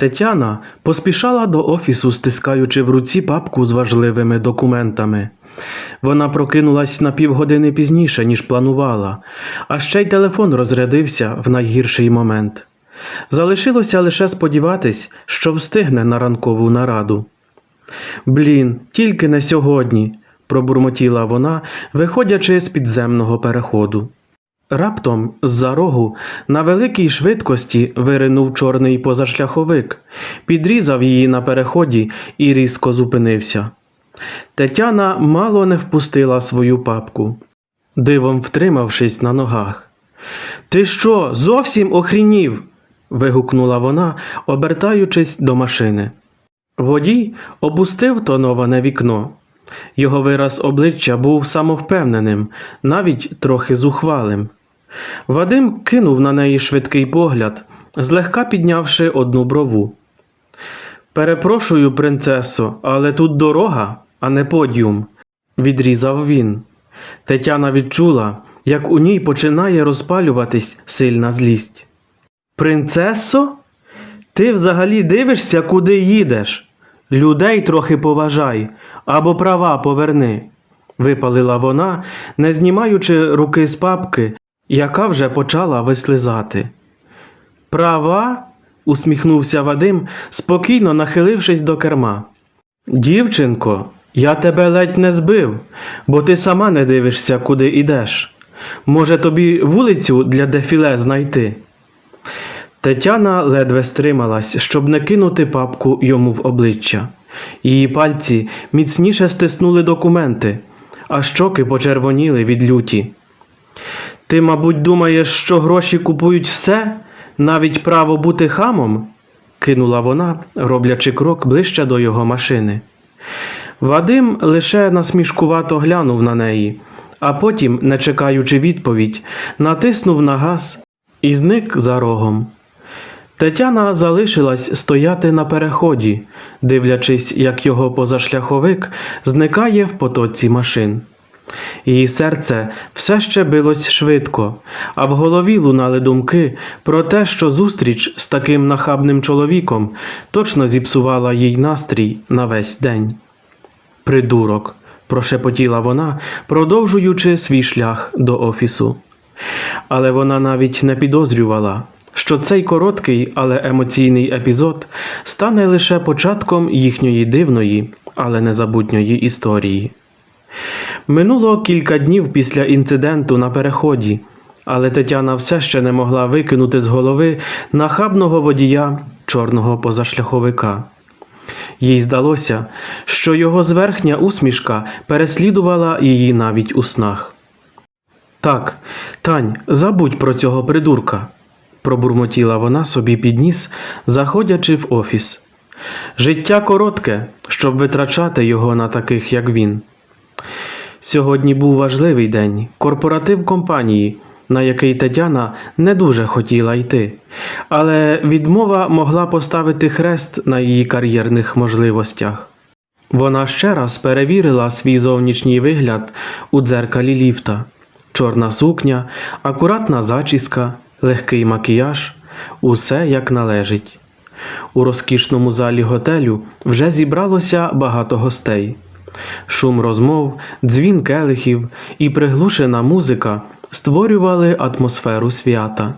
Тетяна поспішала до офісу, стискаючи в руці папку з важливими документами. Вона прокинулась на півгодини пізніше, ніж планувала, а ще й телефон розрядився в найгірший момент. Залишилося лише сподіватись, що встигне на ранкову нараду. Блін, тільки не сьогодні, пробурмотіла вона, виходячи з підземного переходу. Раптом з-за рогу на великій швидкості виринув чорний позашляховик, підрізав її на переході і різко зупинився. Тетяна мало не впустила свою папку, дивом втримавшись на ногах. Ти що, зовсім охрінів? вигукнула вона, обертаючись до машини. Водій опустив тоноване вікно. Його вираз обличчя був самовпевненим, навіть трохи зухвалим. Вадим кинув на неї швидкий погляд, злегка піднявши одну брову. Перепрошую, принцесо, але тут дорога, а не подіум, відрізав він. Тетяна відчула, як у ній починає розпалюватись сильна злість. Принцесо? Ти взагалі дивишся, куди їдеш? Людей трохи поважай або права поверни, випалила вона, не знімаючи руки з папки, яка вже почала вислизати. Права? усміхнувся Вадим, спокійно нахилившись до керма. Дівчинко, я тебе ледь не збив, бо ти сама не дивишся, куди йдеш. Може, тобі вулицю для дефіле знайти? Тетяна ледве стрималась, щоб не кинути папку йому в обличчя. Її пальці міцніше стиснули документи, а щоки почервоніли від люті. Ти, мабуть, думаєш, що гроші купують все, навіть право бути хамом? кинула вона, роблячи крок ближче до його машини. Вадим лише насмішкувато глянув на неї, а потім, не чекаючи відповідь, натиснув на газ і зник за рогом. Тетяна залишилась стояти на переході, дивлячись, як його позашляховик зникає в потоці машин. Її серце все ще билось швидко, а в голові лунали думки про те, що зустріч з таким нахабним чоловіком точно зіпсувала їй настрій на весь день. Придурок, прошепотіла вона, продовжуючи свій шлях до офісу. Але вона навіть не підозрювала, що цей короткий, але емоційний епізод стане лише початком їхньої дивної, але незабутньої історії. Минуло кілька днів після інциденту на переході, але Тетяна все ще не могла викинути з голови нахабного водія чорного позашляховика. Їй здалося, що його зверхня усмішка переслідувала її навіть у снах. Так, Тань, забудь про цього придурка, пробурмотіла вона собі під ніс, заходячи в офіс. Життя коротке, щоб витрачати його на таких, як він. Сьогодні був важливий день, корпоратив компанії, на який Тетяна не дуже хотіла йти, але відмова могла поставити хрест на її кар'єрних можливостях. Вона ще раз перевірила свій зовнішній вигляд у дзеркалі ліфта: чорна сукня, акуратна зачіска, легкий макіяж усе як належить. У розкішному залі готелю вже зібралося багато гостей. Шум розмов, дзвін келихів і приглушена музика створювали атмосферу свята.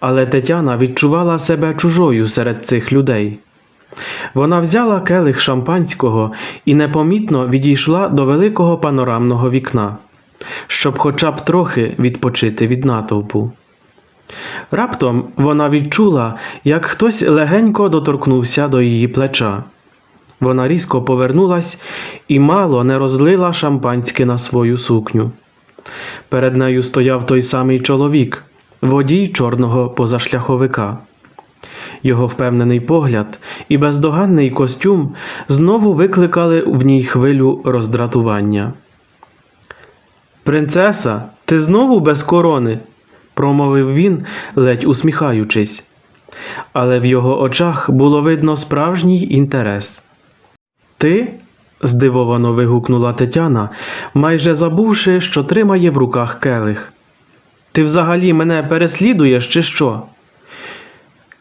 Але Тетяна відчувала себе чужою серед цих людей. Вона взяла келих шампанського і непомітно відійшла до великого панорамного вікна, щоб хоча б трохи відпочити від натовпу. Раптом вона відчула, як хтось легенько доторкнувся до її плеча. Вона різко повернулась і мало не розлила шампанське на свою сукню. Перед нею стояв той самий чоловік, водій чорного позашляховика. Його впевнений погляд і бездоганний костюм знову викликали в ній хвилю роздратування. Принцеса, ти знову без корони? промовив він, ледь усміхаючись. Але в його очах було видно справжній інтерес. Ти? здивовано вигукнула Тетяна, майже забувши, що тримає в руках келих. Ти взагалі мене переслідуєш, чи що?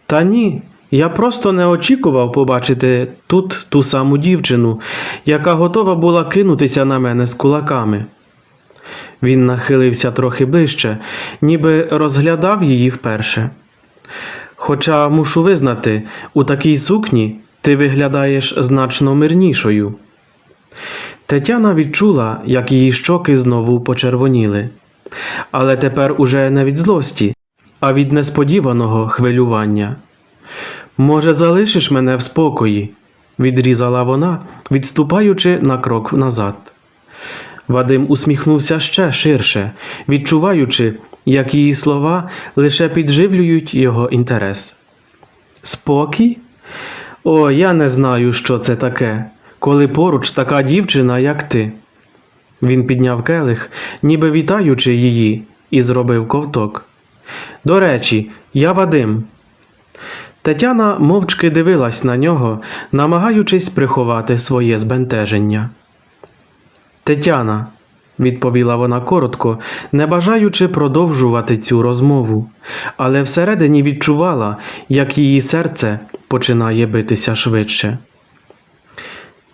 Та ні, Я просто не очікував побачити тут ту саму дівчину, яка готова була кинутися на мене з кулаками. Він нахилився трохи ближче, ніби розглядав її вперше. Хоча мушу визнати, у такій сукні ти виглядаєш значно мирнішою. Тетяна відчула, як її щоки знову почервоніли, але тепер уже не від злості, а від несподіваного хвилювання. Може, залишиш мене в спокої? відрізала вона, відступаючи на крок назад. Вадим усміхнувся ще ширше, відчуваючи, як її слова лише підживлюють його інтерес. Спокій? О, я не знаю, що це таке, коли поруч така дівчина, як ти. Він підняв келих, ніби вітаючи її, і зробив ковток. До речі, я Вадим. Тетяна мовчки дивилась на нього, намагаючись приховати своє збентеження. Тетяна, відповіла вона коротко, не бажаючи продовжувати цю розмову, але всередині відчувала, як її серце починає битися швидше.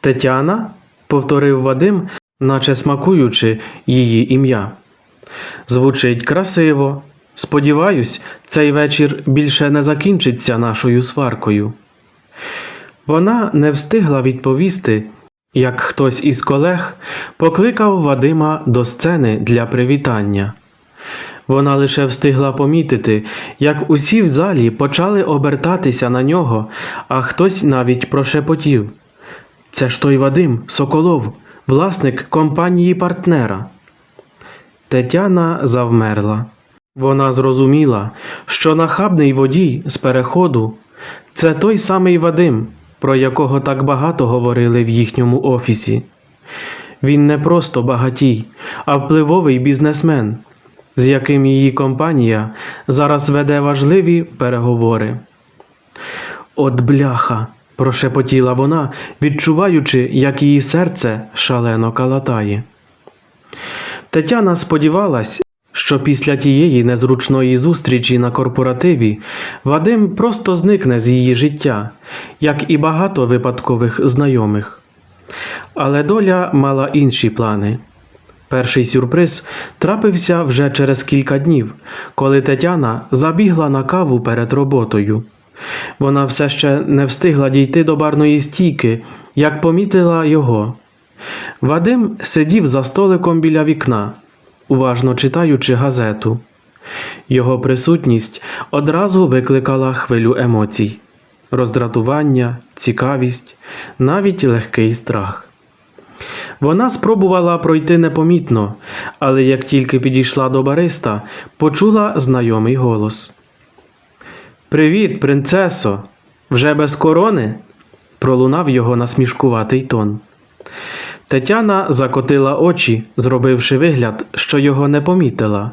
Тетяна, повторив Вадим, наче смакуючи її ім'я. Звучить красиво. Сподіваюсь, цей вечір більше не закінчиться нашою сваркою. Вона не встигла відповісти, як хтось із колег покликав Вадима до сцени для привітання. Вона лише встигла помітити, як усі в залі почали обертатися на нього, а хтось навіть прошепотів. Це ж той Вадим Соколов, власник компанії партнера. Тетяна завмерла. Вона зрозуміла, що нахабний водій з переходу це той самий Вадим, про якого так багато говорили в їхньому офісі. Він не просто багатій, а впливовий бізнесмен, з яким її компанія зараз веде важливі переговори. От бляха, прошепотіла вона, відчуваючи, як її серце шалено калатає. Тетяна сподівалась, що після тієї незручної зустрічі на корпоративі Вадим просто зникне з її життя, як і багато випадкових знайомих. Але доля мала інші плани. Перший сюрприз трапився вже через кілька днів, коли Тетяна забігла на каву перед роботою. Вона все ще не встигла дійти до барної стійки, як помітила його. Вадим сидів за столиком біля вікна, уважно читаючи газету. Його присутність одразу викликала хвилю емоцій роздратування, цікавість, навіть легкий страх. Вона спробувала пройти непомітно, але як тільки підійшла до бариста, почула знайомий голос. Привіт, принцесо! Вже без корони? пролунав його насмішкуватий тон. Тетяна закотила очі, зробивши вигляд, що його не помітила,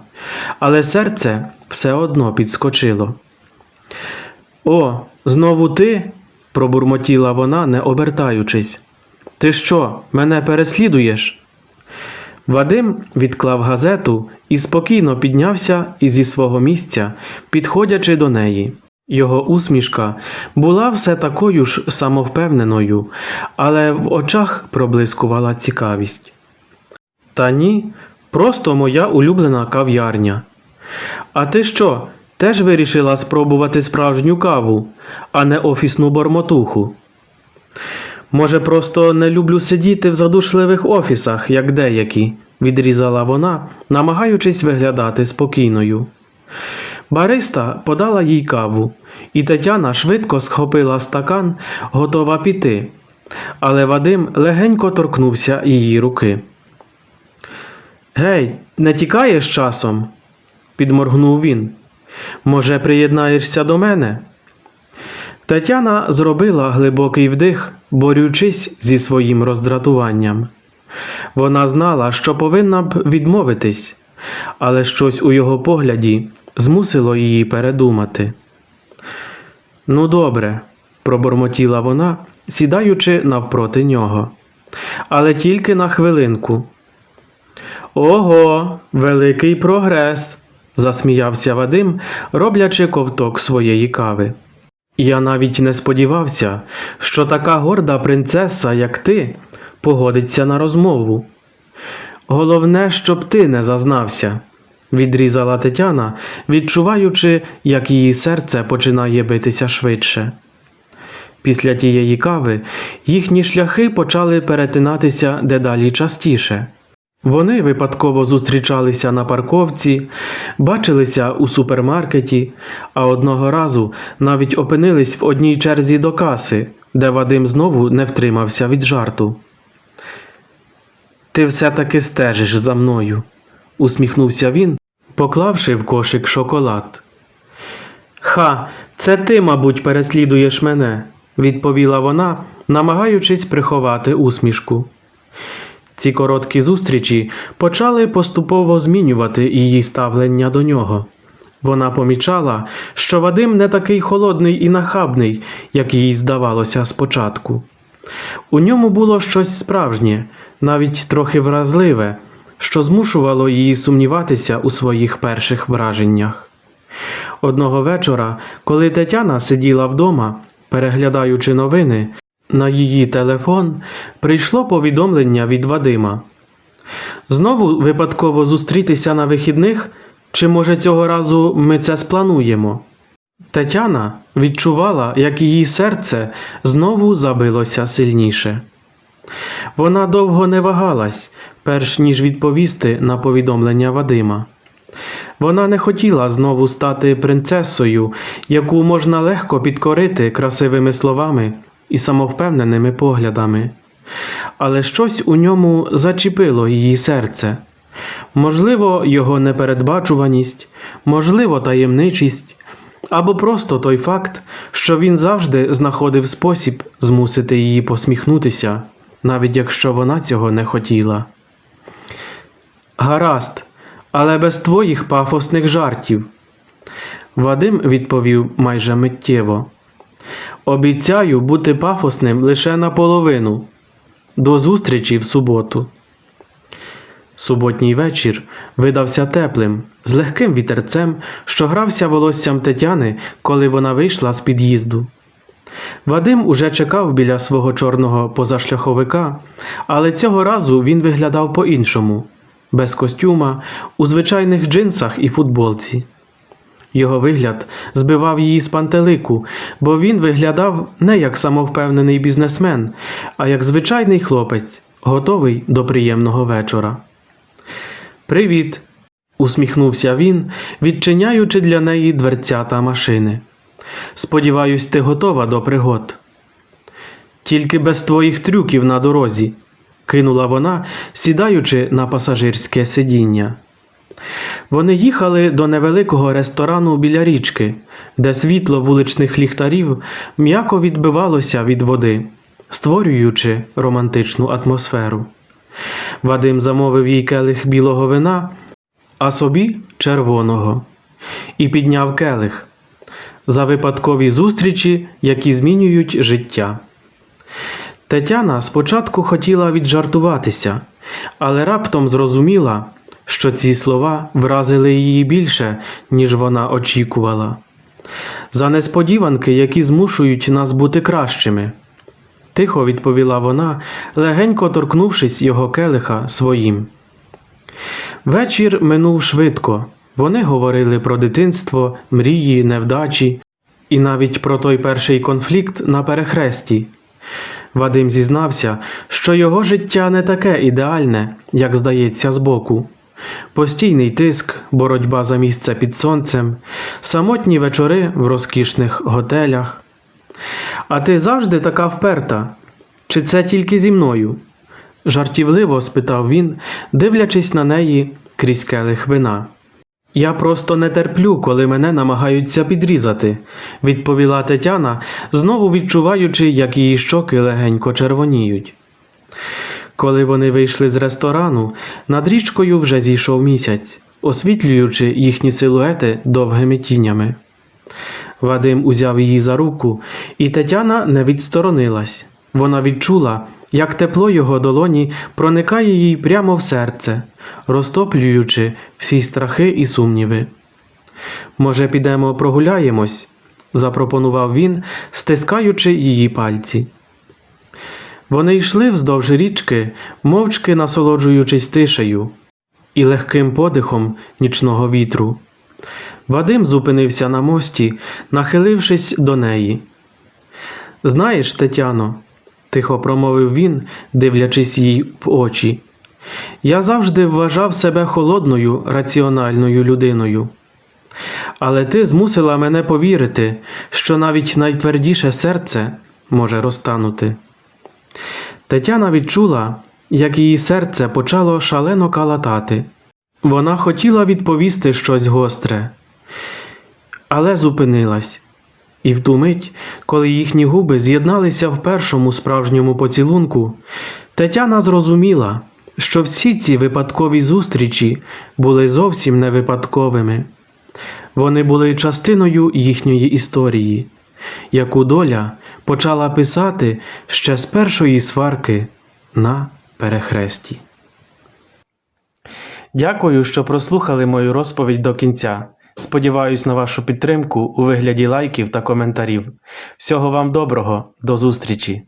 але серце все одно підскочило. О, знову ти? пробурмотіла вона, не обертаючись. Ти що, мене переслідуєш? Вадим відклав газету і спокійно піднявся ізі свого місця, підходячи до неї. Його усмішка була все такою ж самовпевненою, але в очах проблискувала цікавість. Та ні, просто моя улюблена кав'ярня. А ти що, теж вирішила спробувати справжню каву, а не офісну бормотуху? Може, просто не люблю сидіти в задушливих офісах, як деякі, відрізала вона, намагаючись виглядати спокійною. Бариста подала їй каву, і Тетяна швидко схопила стакан, готова піти. Але Вадим легенько торкнувся її руки. Гей, не тікаєш часом? підморгнув він. Може, приєднаєшся до мене? Тетяна зробила глибокий вдих, борючись зі своїм роздратуванням. Вона знала, що повинна б відмовитись, але щось у його погляді змусило її передумати. Ну, добре, пробормотіла вона, сідаючи навпроти нього. Але тільки на хвилинку. Ого, великий прогрес, засміявся Вадим, роблячи ковток своєї кави. Я навіть не сподівався, що така горда принцеса, як ти, погодиться на розмову. Головне, щоб ти не зазнався, відрізала Тетяна, відчуваючи, як її серце починає битися швидше. Після тієї кави їхні шляхи почали перетинатися дедалі частіше. Вони випадково зустрічалися на парковці, бачилися у супермаркеті, а одного разу навіть опинились в одній черзі до каси, де Вадим знову не втримався від жарту. Ти все-таки стежиш за мною, усміхнувся він, поклавши в кошик шоколад. Ха, це ти, мабуть, переслідуєш мене, відповіла вона, намагаючись приховати усмішку. Ці короткі зустрічі почали поступово змінювати її ставлення до нього. Вона помічала, що Вадим не такий холодний і нахабний, як їй здавалося спочатку. У ньому було щось справжнє, навіть трохи вразливе, що змушувало її сумніватися у своїх перших враженнях. Одного вечора, коли Тетяна сиділа вдома, переглядаючи новини, на її телефон прийшло повідомлення від Вадима. Знову випадково зустрітися на вихідних, чи може цього разу ми це сплануємо? Тетяна відчувала, як її серце знову забилося сильніше. Вона довго не вагалась, перш ніж відповісти на повідомлення Вадима. Вона не хотіла знову стати принцесою, яку можна легко підкорити красивими словами і самовпевненими поглядами. Але щось у ньому зачепило її серце. Можливо, його непередбачуваність, можливо, таємничість, або просто той факт, що він завжди знаходив спосіб змусити її посміхнутися, навіть якщо вона цього не хотіла. Гаразд, але без твоїх пафосних жартів. Вадим відповів майже миттєво. Обіцяю бути пафосним лише наполовину. До зустрічі в суботу. Суботній вечір видався теплим, з легким вітерцем, що грався волоссям Тетяни, коли вона вийшла з під'їзду. Вадим уже чекав біля свого чорного позашляховика, але цього разу він виглядав по-іншому, без костюма, у звичайних джинсах і футболці. Його вигляд збивав її з пантелику, бо він виглядав не як самовпевнений бізнесмен, а як звичайний хлопець, готовий до приємного вечора. Привіт, усміхнувся він, відчиняючи для неї дверцята машини. Сподіваюсь, ти готова до пригод. Тільки без твоїх трюків на дорозі, кинула вона, сідаючи на пасажирське сидіння. Вони їхали до невеликого ресторану біля річки, де світло вуличних ліхтарів м'яко відбивалося від води, створюючи романтичну атмосферу. Вадим замовив їй келих білого вина, а собі червоного, і підняв келих за випадкові зустрічі, які змінюють життя. Тетяна спочатку хотіла віджартуватися, але раптом зрозуміла, що ці слова вразили її більше, ніж вона очікувала. За несподіванки, які змушують нас бути кращими. Тихо відповіла вона, легенько торкнувшись його келиха своїм. Вечір минув швидко. Вони говорили про дитинство, мрії, невдачі і навіть про той перший конфлікт на перехресті. Вадим зізнався, що його життя не таке ідеальне, як здається збоку. Постійний тиск, боротьба за місце під сонцем, самотні вечори в розкішних готелях. А ти завжди така вперта? Чи це тільки зі мною? жартівливо спитав він, дивлячись на неї крізь келих вина. Я просто не терплю, коли мене намагаються підрізати, відповіла Тетяна, знову відчуваючи, як її щоки легенько червоніють. Коли вони вийшли з ресторану, над річкою вже зійшов місяць, освітлюючи їхні силуети довгими тінями. Вадим узяв її за руку, і Тетяна не відсторонилась. Вона відчула, як тепло його долоні проникає їй прямо в серце, розтоплюючи всі страхи і сумніви. Може, підемо прогуляємось? запропонував він, стискаючи її пальці. Вони йшли вздовж річки, мовчки насолоджуючись тишею і легким подихом нічного вітру. Вадим зупинився на мості, нахилившись до неї. Знаєш, Тетяно, тихо промовив він, дивлячись їй в очі. Я завжди вважав себе холодною, раціональною людиною. Але ти змусила мене повірити, що навіть найтвердіше серце може розтанути. Тетяна відчула, як її серце почало шалено калатати. Вона хотіла відповісти щось гостре, але зупинилась. І в ту мить, коли їхні губи з'єдналися в першому справжньому поцілунку, Тетяна зрозуміла, що всі ці випадкові зустрічі були зовсім не випадковими. Вони були частиною їхньої історії, яку доля почала писати ще з першої сварки на перехресті. Дякую, що прослухали мою розповідь до кінця. Сподіваюсь на вашу підтримку у вигляді лайків та коментарів. Всього вам доброго, до зустрічі!